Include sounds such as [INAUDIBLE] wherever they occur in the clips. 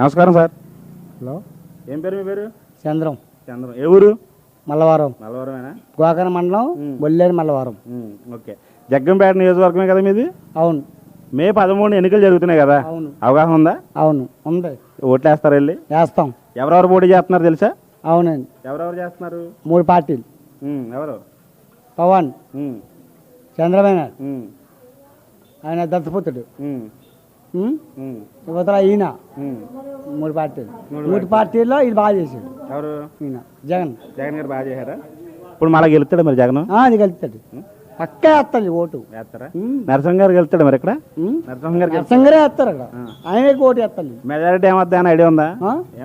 నమస్కారం sir. Hello. ఏం పేరు మీ పేరు? చంద్రం. చంద్రం. ఏ ఊరు? మల్లవారం నల్లవరమేనా గోకర్ణ మండలం బొల్లేరు మల్లవారం ఓకే. జగ్గంపేట నియోజకవర్గమే కదా మీది? అవును. మే పదమూడు ఎన్నికలు జరుగుతున్నాయి కదా? అవును. అవగాహన ఉందా? అవును. ఉంది. ఓట్లు వేస్తారు వెళ్ళి? వేస్తాం. ఎవరెవరు పోటీ చేస్తున్నారు తెలుసా? అవునండి. ఎవరెవరు చేస్తున్నారు? మూడు పార్టీలు. ఎవరు? పవన్. చంద్రబాబు ఆయన దత్తపుత్రుడు. ఈయన. మూడు పార్టీలు. మూడు పార్టీల్లో ఇది బాగా చేశాడు. ఎవరు? ఈయన జగన్. జగన్ గారు బాగా చేశారా? ఇప్పుడు మళ్ళీ గెలుస్తాడు మరి జగన్? అది గెలుస్తాడు. పక్కా వేస్తాడు ఓటు. వేస్తారా. నరసింహ గారు గెలుస్తాడు మరి ఇక్కడ? నరసింహ గారు నరసింహరే వేస్తారు అక్కడ ఆయనే ఓటు వేస్తాడు మెజారిటీ ఏమవుద్దా అని ఐడియా ఉందా?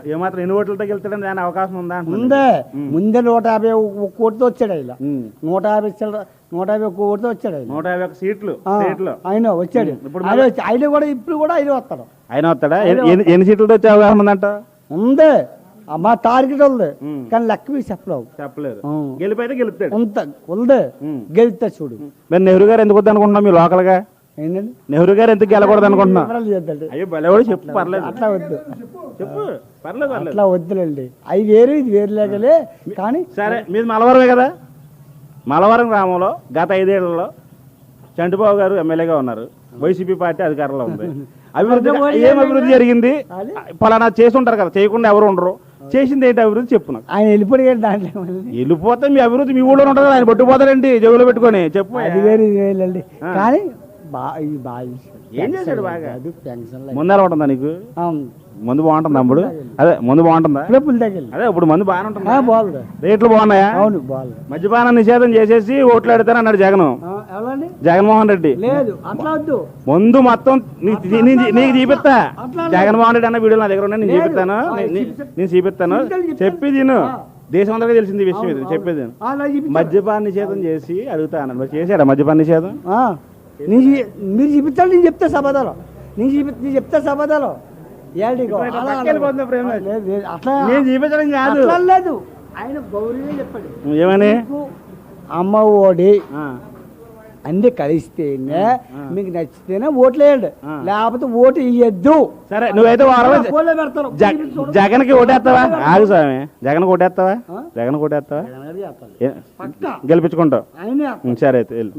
ఏమాత్రం ఎన్ని ఓట్లతో గెలుస్తాడని దాని అవకాశం ఉందా. ముందే ముందే నూట యాభై కోటితో వచ్చాడు ఆయన. నూట యాభై నూట యాభై ఒక్క కోటితో వచ్చాడు ఆయన. నూట యాభై ఒక్క సీట్లు ఆ, స్టేట్లో ఆయన వచ్చాడు. ఇప్పుడు ఆయన కూడా ఇప్పుడు కూడా ఆయన వస్తాడు. ఆయన వస్తాడా? ఎన్ని- సీట్లతో వచ్చే అవకాశం ఉందంట? ఉంది. మా టార్గెట్ ఉంది. కానీ లెక్క మీరు చెప్పలేవు. చెప్పలేదు. ఉంది ఉమ్. గెలుస్తా చూడు. మరి నెహ్రూ గారు ఎందుకు వద్దు అనుకుంటున్నాం మీ లోకల్గా ఏంటండి? నెహ్రూ గారు ఎందుకు గెలకూడదు అనుకుంటున్నాం అయ్యో చెప్పు పర్లేదు. అట్లా వద్దు. చెప్పు పర్లేదు అట్లా వద్దులేండి. అవి వేరు ఇది వేరు లేకలే. కానీ సరే మీది మలవరమే కదా? మలవరం గ్రామంలో గత ఐదేళ్ళలో చంటిబాబు గారు ఎమ్మెల్యేగా ఉన్నారు. వైసీపీ పార్టీ అధికారంలో ఉంది. [LAUGHS] అభివృద్ధి ఏం అభివృద్ధి జరిగింది? పలానా చేసి ఉంటారు కదా చేయకుండా ఎవరు ఉండరు. చేసింది ఏంటి అభివృద్ధి చెప్పు నాకు. ఆయన వెళ్ళిపోయాడు దాంట్లో. వెళ్ళిపోతే మీ అభివృద్ధి మీ ఊళ్ళో ఉంటుంది ఆయన పట్టుకుపోతాడండి జేబులో పెట్టుకొని చెప్పు అది వేరు ఇది కానీ బాగా. ఏం చేశాడు బాగా? అది పెన్షన్ ముందు ఎలా ఉంటుందా నీకు? మందు బాగుంటుందా అప్పుడు అదే మందు బాగుంటుందా? అదే ఇప్పుడు మందు బాగానే ఉంటుందా? బాగుంది. రేట్లు బాగున్నాయా? అవును బాగుంది మద్యపాన నిషేధం చేసేసి ఓట్లు ఆడతారు అన్నాడు జగన్. జగన్మోహన్ రెడ్డి. లేదు అట్లా వద్దు. ముందు మొత్తం నీకు చూపిస్తా. జగన్మోహన్ రెడ్డి అన్న వీడియో నా దగ్గర ఉన్నాయి నేను చూపిస్తాను. నేను చూపిస్తాను. చెప్పి. తిను. దేశం అందరికీ తెలిసింది ఈ విషయం ఇది చెప్పేది మద్యపాన నిషేధం చేసి అడుగుతా అన్నాడు. మరి చేశాడా మద్యపాన నిషేధం? మీరు చూపించాలి నేను చెప్తే సమాధానం. నేను నేను చెప్తే సమాధానం. లేదు, లేదు, అట్లా నేను చూపించడం కాదు. అట్లా లేదు. ఆయన చెప్పాడు. ఏమని అమ్మ ఓడి అన్ని కలిస్తేనే మీకు నచ్చితేనే ఓట్లు వేయండి. ఆ. లేకపోతే ఓటు ఇయ్యద్దు. సరే నువ్వైతే జగన్కి ఓటేస్తావా? ఆగు స్వామి. జగన్ ఓటేస్తావా? జగన్ ఓటేస్తావా గెలిపించుకుంటావు. సరే అయితే వెళ్ళు.